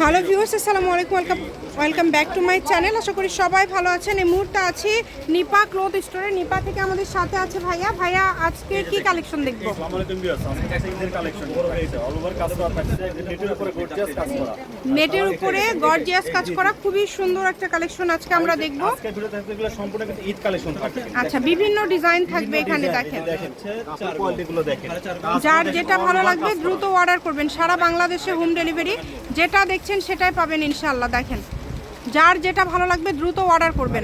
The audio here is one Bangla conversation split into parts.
হ্যালো ভিউয়ার্স আসসালামু আলাইকুম। Welcome welcome back to my channel. আশা করি সবাই ভালো আছেন। এই মুহূর্তে আছি নিপা ক্লোথ স্টোরে। নিপা থেকে আমাদের সাথে আছে ভাইয়া। ভাইয়া আজকে কি কালেকশন দেখব? নেটের উপরে গর্জিয়াস কাজ করা। নেটের উপরে গর্জিয়াস কাজ করা। খুবই সুন্দর একটা কালেকশন আজকে আমরা দেখব। আচ্ছা বিভিন্ন ডিজাইন থাকবে এখানে দেখেন। যার যেটা ভালো লাগবে দ্রুত অর্ডার করবেন। সারা বাংলাদেশে হোম ডেলিভারি যেটা দেখছেন সেটাই পাবেন ইনশাল্লাহ দেখেন। যার যেটা ভালো লাগবে দ্রুত অর্ডার করবেন।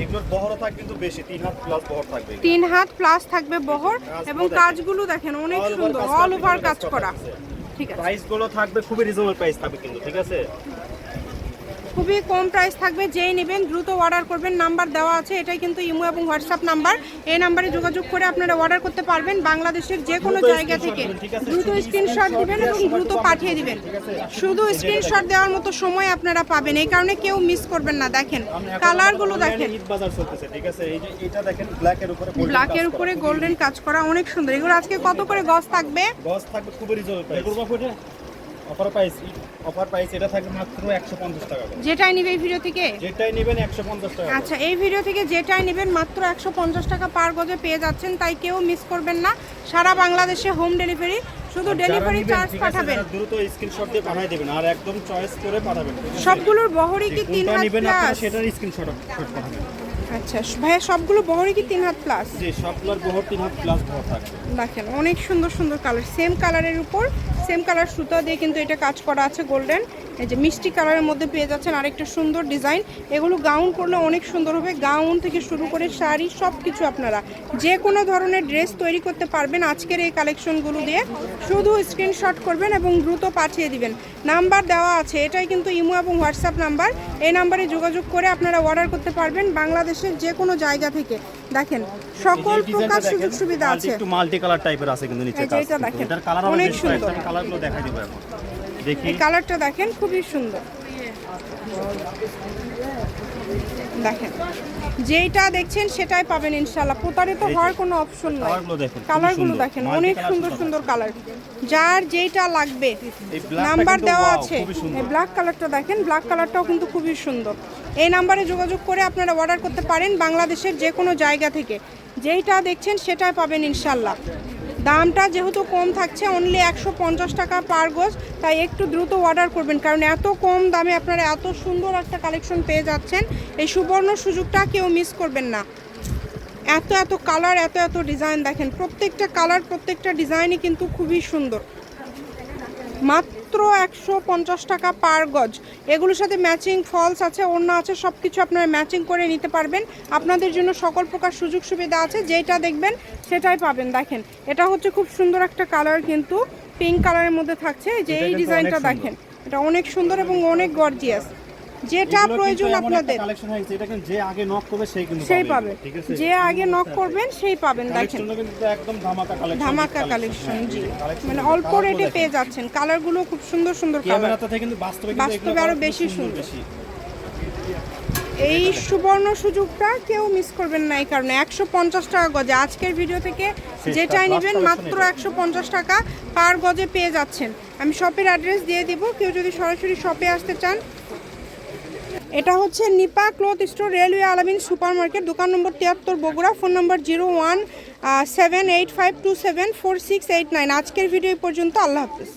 তিন হাত প্লাস বহর থাকবে তিন হাত প্লাস থাকবে বহর এবং কাজগুলো দেখেন অনেক সুন্দর অল ওভার কাজ করা। ঠিক আছে। প্রাইসগুলো থাকবে খুবই রিজনেবল প্রাইস থাকবে কিন্তু ঠিক আছে? খুবই কম প্রাইস থাকবে যেই নেবেন দ্রুত অর্ডার করবেন নাম্বার দেওয়া আছে এটাই কিন্তু ইমো এবং হোয়াটসঅ্যাপ নাম্বার এই নাম্বারে যোগাযোগ করে আপনারা অর্ডার করতে পারবেন বাংলাদেশের যে কোনো জায়গা থেকে? দ্রুত স্ক্রিনশট দিবেন এবং দ্রুত পাঠিয়ে দিবেন। শুধু স্ক্রিনশট দেওয়ার মতো সময় আপনারা পাবেন। এই কারণে কেউ মিস করবেন না দেখেন। কালারগুলো দেখেন। ঈদ বাজার চলতেছে ঠিক আছে? এই যে এটা দেখেন ব্ল্যাক এর উপরে golden ব্ল্যাকের উপরে গোল্ডেন কাজ করা অনেক সুন্দর। এগুলো আজকে কত করে গজ থাকবে? গজ থাকবে খুবই অফার প্রাইস অফার প্রাইস এটা থাকবে মাত্র 150 টাকা। যেটাই নিবে এই ভিডিও থেকে? যেটাই নেবেন 150 টাকা আচ্ছা এই ভিডিও থেকে যেটাই নেবেন মাত্র একশো পঞ্চাশ টাকা পার গজে পেয়ে যাচ্ছেন তাই কেউ মিস করবেন না। সারা বাংলাদেশে হোম ডেলিভারি শুধু ডেলিভারি চার্জ পাঠাবেন। দ্রুত স্ক্রিনশট দিয়ে পাঠিয়ে দিবেন আর একদম চয়েস করে পাঠাবেন। সবগুলোর বহরই কি তিন কোনটা হাত নেবেন আপনারা প্লাস সেটার স্ক্রিনশট পাঠাবেন। আচ্ছা ভাইয়া সবগুলো বহরই কি তিন হাত প্লাস যে সবগুলোর বহর তিন হাত প্লাস বহর থাকবে। দেখেন অনেক সুন্দর সুন্দর কালার সেম কালারের উপর সেম কালার সুতা দিয়ে কিন্তু এটা কাজ করা আছে গোল্ডেন। এই যে মিষ্টি কালারের মধ্যে পেয়ে যাচ্ছেন আরেকটা সুন্দর ডিজাইন। এগুলো গাউন করলে অনেক সুন্দর হবে। গাউন থেকে শুরু করে শাড়ি সব কিছু আপনারা যে কোনো ধরনের ড্রেস তৈরি করতে পারবেন আজকের এই কালেকশনগুলো দিয়ে। শুধু স্ক্রিনশট করবেন এবং দ্রুত পাঠিয়ে দিবেন। নাম্বার দেওয়া আছে। এটাই কিন্তু ইমো এবং হোয়াটসঅ্যাপ নাম্বার। এই নাম্বারে যোগাযোগ করে আপনারা অর্ডার করতে পারবেন বাংলাদেশের যে কোনো জায়গা থেকে। দেখেন সকল প্রকার সুযোগ সুবিধা আছে। একটু মাল্টি কালার টাইপের আছে কিন্তু নিচে এটা দেখেন, অনেক সুন্দর। কালারগুলো দেখাই দিব এখন। দেখি। এই কালারটা দেখেন খুবই সুন্দর। দেখেন যেইটা দেখছেন সেটাই পাবেন ইনশাল্লাহ প্রতারিত হওয়ার কোনো অপশন নাই। কালারগুলো দেখেন, কালারগুলো দেখেন অনেক সুন্দর সুন্দর। কালার। যার যেইটা লাগবে নাম্বার দেওয়া আছে। এই ব্ল্যাক কালারটা দেখেন ব্ল্যাক কালারটাও কিন্তু খুবই সুন্দর। এই নাম্বারে যোগাযোগ করে আপনারা অর্ডার করতে পারেন বাংলাদেশের যে কোনো জায়গা থেকে। যেইটা দেখছেন সেটাই পাবেন ইনশাল্লাহ দামটা যেহেতু কম থাকছে অনলি একশো পঞ্চাশ টাকা পার গোজ তাই একটু দ্রুত অর্ডার করবেন। কারণ এত কম দামে আপনারা এত সুন্দর একটা কালেকশন পেয়ে যাচ্ছেন, এই সুবর্ণ সুযোগটা কেউ মিস করবেন না। এত এত কালার এত এত ডিজাইন দেখেন, প্রত্যেকটা কালার প্রত্যেকটা ডিজাইনই কিন্তু খুবই সুন্দর। মাত্র একশো পঞ্চাশ টাকা পার গজ। এগুলোর সাথে ম্যাচিং ফলস আছে অন্য আছে সব কিছু আপনারা ম্যাচিং করে নিতে পারবেন। আপনাদের জন্য সকল প্রকার সুযোগ সুবিধা আছে যেটা দেখবেন সেটাই পাবেন। দেখেন এটা হচ্ছে খুব সুন্দর একটা কালার কিন্তু পিঙ্ক কালারের মধ্যে থাকছে। যে এই ডিজাইনটা দেখেন এটা অনেক সুন্দর এবং অনেক গর্জিয়াস যেটা প্রয়োজন আপনাদের। কালেকশন হয়েছে এটা কিন্তু যে আগে নক করবে সেই কিন্তু সেই পাবে। যে আগে নক করবেন সেই পাবেন দেখেন। একদম ধামাকা কালেকশন ধামাকা কালেকশন জি। মানে অল্প রেটে পেয়ে যাচ্ছেন। কালারগুলো খুব সুন্দর সুন্দর কালার থেকে কিন্তু বাস্তবে বাস্তবে আরও বেশি সুন্দর। এই সুবর্ণ সুযোগটা কেউ মিস করবেন না এই কারণে। একশো পঞ্চাশ টাকা গজে। আজকের ভিডিও থেকে যেটাই নেবেন মাত্র একশো পঞ্চাশ টাকা পার গজে পেয়ে যাচ্ছেন। আমি শপের অ্যাড্রেস দিয়ে দিব। কেউ যদি সরাসরি শপে আসতে চান এটা হচ্ছে Nipa cloth store railway Alamin super market দোকান নম্বর তিয়াত্তর Bogura, phone number zero one seven eight five two seven four six eight nine. আজকের ভিডিও পর্যন্ত, আল্লাহ হাফিজ।